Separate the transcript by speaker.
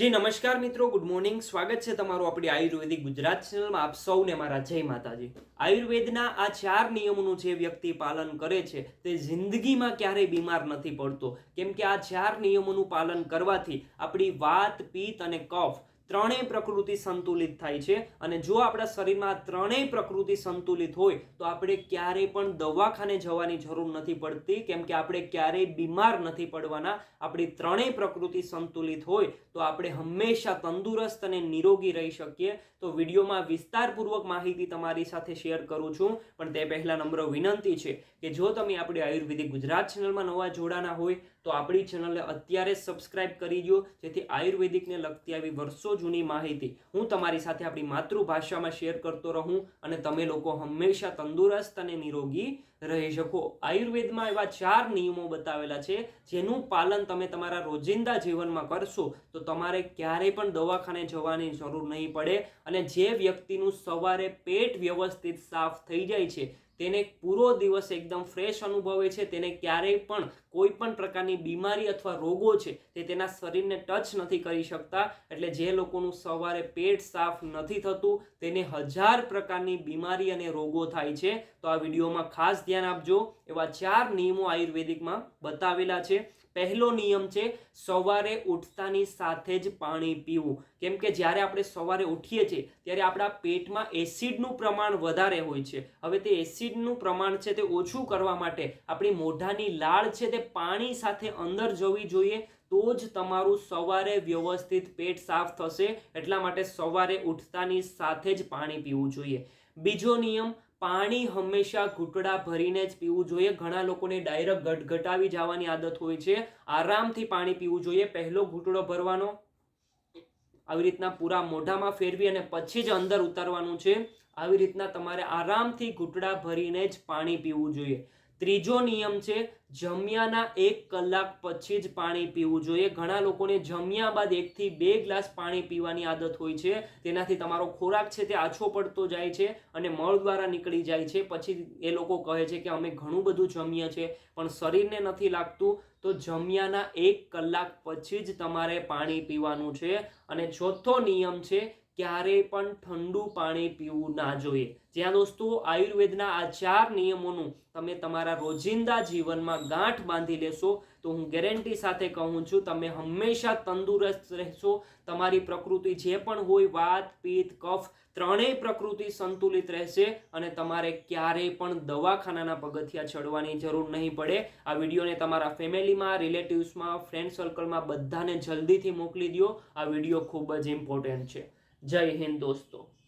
Speaker 1: જી, નમસ્કાર મિત્રો. Good morning સ્વાગત છે તમારું આપણી આયુર્વેદિક ગુજરાત ચેનલમાં. આપ સૌને મારા જય માતાજી. આયુર્વેદના આ ચાર નિયમોનું જે વ્યક્તિ પાલન કરે છે, તે જિંદગીમાં ક્યારેય બીમાર નથી પડતો. કેમ કે આ ચાર નિયમોનું પાલન કરવાથી આપણી વાત, પિત્ત અને કફ ત્રણેય પ્રકૃતિ સંતુલિત થાય છે. અને જો આપણા શરીરમાં ત્રણેય પ્રકૃતિ સંતુલિત હોય, તો આપણે ક્યારેય પણ દવાખાને જવાની જરૂર નથી પડતી. કેમ કે આપણે ક્યારેય બીમાર નથી પડવાના. આપણી ત્રણેય પ્રકૃતિ સંતુલિત હોય, તો આપણે હંમેશા તંદુરસ્ત અને નિરોગી રહી શકીએ. તો વિડીયોમાં વિસ્તારપૂર્વક માહિતી તમારી સાથે શેર કરું છું. પણ તે પહેલાં નમ્ર વિનંતી છે કે જો તમે આપણી આયુર્વેદિક ગુજરાત ચેનલમાં નવા જોડાના હોય, તો આપણી ચેનલને અત્યારે સબસ્ક્રાઇબ કરી દો જેથી આયુર્વેદિકને લગતી આવી વર્ષો જૂની માહિતી. હું તમારી સાથે આપણી માતૃભાષામાં શેર કરતો રહું અને તમે લોકો હંમેશા તંદુરસ્ત અને નિરોગી રહી શકો. આયુર્વેદમાં એવા ચાર નિયમો બતાવેલા છે, જેનું પાલન તમે તમારા રોજિંદા જીવનમાં કરશો તો તમારે ક્યારેય પણ દવાખાને જવાની જરૂર નહીં પડે અને જે વ્યક્તિનું સવારે પેટ વ્યવસ્થિત સાફ થઈ જાય છે તેને પૂરો દિવસ એકદમ ફ્રેશ અનુભવે છે. તેને ક્યારેય પણ કોઈ પણ પ્રકારની બીમારી અથવા રોગો છે તે તેના શરીરને ટચ નથી કરી શકતા. એટલે જે લોકોનું સવારે પેટ સાફ નથી થતું, તેને હજાર પ્રકારની બીમારી અને રોગો થાય છે. તો આ વિડીયોમાં ખાસ ધ્યાન આપજો. એવા ચાર નિયમો આયુર્વેદિકમાં બતાવેલા છે. પહેલો નિયમ છે, સવારે ઉઠતાની સાથે જ પાણી પીવું. કેમ કે જ્યારે આપણે સવારે ઉઠીએ છીએ, ત્યારે આપણા પેટમાં એસિડનું પ્રમાણ વધારે હોય છે. હવે તે એસિડનું પ્રમાણ છે તે ઓછું કરવા માટે આપણી મોઢાની લાળ છે તે પાણી સાથે અંદર જવી જોઈએ, તો જ તમારું સવારે વ્યવસ્થિત પેટ સાફ થશે. એટલા માટે સવારે ઉઠતાની સાથે જ પાણી પીવું જોઈએ. બીજો નિયમ પાણી હંમેશા ઘૂંટડા ભરીને જ પીવું જોઈએ. ઘણા લોકોને ડાયરેક્ટ ગટગટાવી જવાની આદત હોય છે. આરામથી પાણી પીવું જોઈએ. પહેલો ઘૂંટડો ભરવાનો, આવી રીતના પૂરા મોઢામાં ફેરવી અને પછી જ અંદર ઉતારવાનું છે. આવી રીતના તમારે આરામથી ઘૂંટડા ભરીને જ પાણી પીવું જોઈએ. ત્રીજો નિયમ છે, જમ્યાના એક કલાક પછી જ પાણી પીવું જોઈએ. ઘણા લોકોને જમ્યા બાદ એકથી બે ગ્લાસ પાણી પીવાની આદત હોય છે. તેનાથી તમારો ખોરાક છે તે આછો પડતો જાય છે અને મળ દ્વારા નીકળી જાય છે. પછી એ લોકો કહે છે કે અમે ઘણું બધું જમીએ છીએ પણ શરીરને નથી લાગતું. તો જમ્યાના એક કલાક પછી જ તમારે પાણી પીવાનું છે. અને ચોથો નિયમ છે ક્યારેય પણ ઠંડુ પાણી પીવું ના જોઈએ. જ્યાં દોસ્તો, આયુર્વેદના આ ચાર નિયમોનું તમે તમારા રોજિંદા જીવનમાં ગાંઠ બાંધી લેશો, તો હું ગેરંટી સાથે કહું છું, તમે હંમેશા તંદુરસ્ત રહેશો. તમારી પ્રકૃતિ જે પણ હોય, વાત પિત્ત કફ, ત્રણેય પ્રકૃતિ સંતુલિત રહેશે અને તમારે ક્યારેય પણ દવાખાનાના પગથિયા ચડવાની જરૂર નહીં પડે. આ વિડીયોને તમારા ફેમિલીમાં, રિલેટિવ્સમાં, ફ્રેન્ડ સર્કલમાં બધાને જલ્દીથી મોકલી દો આ વીડિયો ખૂબ જ ઇમ્પોર્ટન્ટ છે. જય હિન્દ દોસ્તો.